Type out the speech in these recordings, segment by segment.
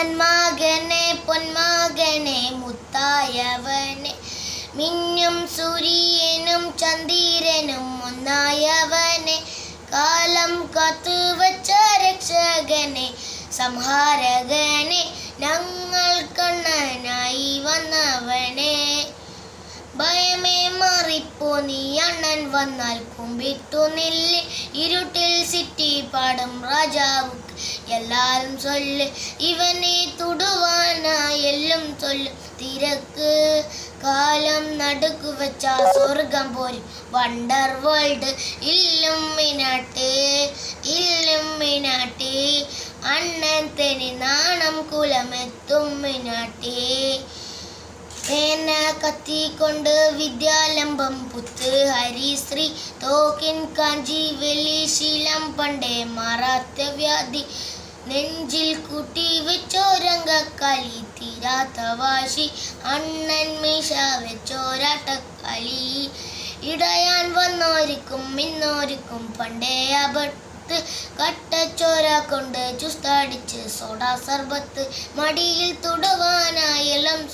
അണ്ണൻ മകനെ പൊന്മകനെ മുത്തായവനെ. മിന്നും സൂര്യനും ചന്ദ്രനും ഒന്നായവനെ. കാലം കാത്തുവച്ച രക്ഷകനെ സംഹാരകനെ. ഞങ്ങൾ കണ്ണനായി വന്നവനെ. ഭയമേ മാറിപ്പോ നീ അണ്ണൻ വന്നാൽ കുമ്പിട്ടു ഇരുട്ടിൽ സിറ്റി പാടും രാജാവുക്ക് എല്ലാരും ചൊല്ല് ഇവനെ തൊടുവാനായെല്ലാം ചൊല്ല്. തിരക്ക് കാലം നടുക്കു വെച്ച സ്വർഗം പോരും വണ്ടർ വേൾഡ് ഇല്ലും മിനാട്ടെ ഇല്ലും മിനാട്ടെ അണ്ണൻ തെനി നാണം കുലമെത്തും മിനാട്ടെ. പേന കത്തിക്കൊണ്ട് വിദ്യാലംബം പുത്ത് ഹരിശ്രീ തോക്കിൻ കാഞ്ചി വെള്ളി ശീലം പണ്ടേ മാറാത്ത വ്യാധി. നെഞ്ചിൽ കുട്ടി വെച്ചോരംഗക്കളി തീരാത്ത വാശി അണ്ണൻ മീശ വെച്ചോരാട്ടക്കളി. ഇടയാൻ വന്നോരിക്കും മിന്നോരിക്കും. പണ്ടേ അബട്ട് കട്ടച്ചോര കൊണ്ട് ചുസ്തടിച്ച് സോഡാ സർബത്ത്. മടിയിൽ തുടവാനായെല്ലാം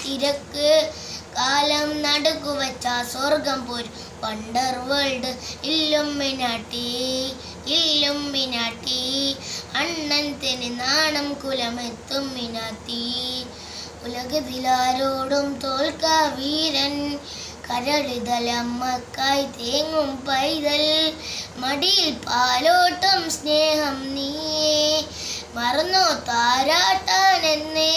തിരക്ക്. കാലം നടുക്കു സ്വർഗം പോരും. വണ്ടർ വേൾഡ് ഇല്ലും മിനാട്ടി ഇല്ലും മിനാട്ടി അണ്ണൻ തെനി നാണം കുലമെത്തും മിനാത്തി. ഉലകത്തിലാരോടും തോൽക്ക വീരൻ. കരളിതലമ്മക്കായി തേങ്ങും പൈതൽ. മടിയിൽ പാലോട്ടും സ്നേഹം നീയേ. മറന്നോ താരാട്ടാൻ എന്നേ.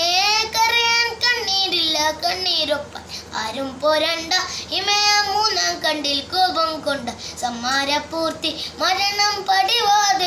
കരയാൻ കണ്ണീരില്ല കണ്ണീരൊപ്പ ആരും പോരണ്ട ഇമയ മൂന്നാം കണ്ടിൽ കോപം കൊണ്ട. സമ്മാരപൂർത്തി മരണം പടിവാതിൽ